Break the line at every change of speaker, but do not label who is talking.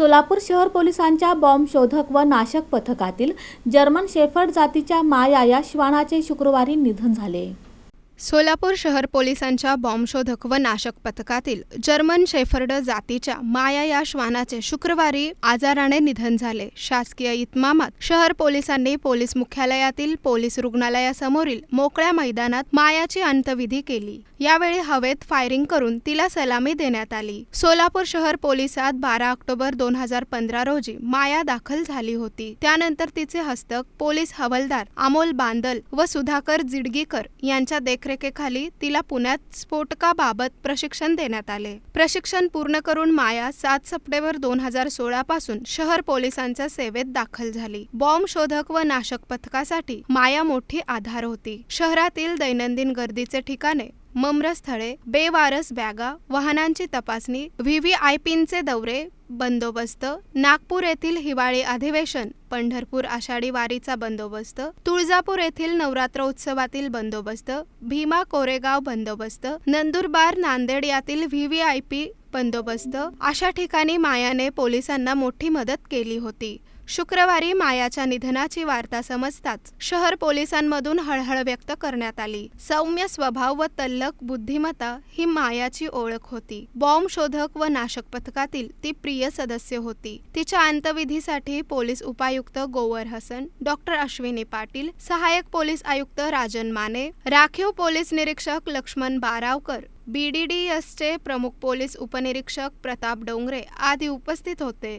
सोलापूर शहर पोलिसांच्या बॉम्ब शोधक व नाशक पथकातील जर्मन शेफर्ड जातीच्या माया या श्वानाचे शुक्रवारी निधन झाले.
सोलापूर शहर पोलिसांच्या बॉम्बशोधक व नाशक पथकातील जर्मन शेफर्ड जातीच्या माया या श्वानाचे शुक्रवारी आजाराने निधन झाले. शासकीय इतमामात शहर पोलिसांनी पोलीस मुख्यालयातील पोलीस रुग्णालयासमोरील मोकळ्या मैदानात मायाची अंत्यविधी केली. यावेळी हवेत फायरिंग करून तिला सलामी देण्यात आली. सोलापूर शहर पोलिसात बारा ऑक्टोबर दोन हजार पंधरा रोजी माया दाखल झाली होती. त्यानंतर तिचे हस्तक पोलीस हवालदार अमोल बांदल व सुधाकर जिडगीकर यांच्या देखरेखीखाली तिला पुण्यात स्फोटकाबाबत प्रशिक्षण देण्यात आले. प्रशिक्षण पूर्ण करून माया सात सप्टेंबर दोन हजार सोळा पासून शहर पोलिसांच्या सेवेत दाखल झाली. बॉम्ब शोधक व नाशक पथकासाठी माया मोठी आधार होती. शहरातील दैनंदिन गर्दीचे ठिकाणे मम्रस्थळे बेवारस बॅगा वाहनांची तपासणी व्हीव्हीआयपींचे दौरे बंदोबस्त नागपूर येथील हिवाळी अधिवेशन पंढरपूर आषाढी वारीचा बंदोबस्त तुळजापूर येथील नवरात्र उत्सवातील बंदोबस्त भीमा कोरेगाव बंदोबस्त नंदुरबार नांदेड यातील व्हीव्हीआयपी बंदोबस्त. अशा ठिकाणी मायाने पोलिसांना मोठी मदत केली होती. शुक्रवारी मायाच्या निधनाची वार्ता समजताच शहर पोलिसांमधून हळहळ व्यक्त करण्यात आली. सौम्य स्वभाव व तल्लक बुद्धिमत्ता ही मायाची ओळख होती. बॉम्ब शोधक व नाशक पथकातील ती प्रिय सदस्य होती. तिच्या अंतविधीसाठी पोलीस उपायुक्त गोवर हसन डॉक्टर अश्विनी पाटील सहाय्यक पोलीस आयुक्त राजन माने राखीव पोलीस निरीक्षक Laxman Baravkar B D D एसचे प्रमुख पोलीस उपनिरीक्षक प्रताप डोंगरे आदी उपस्थित होते.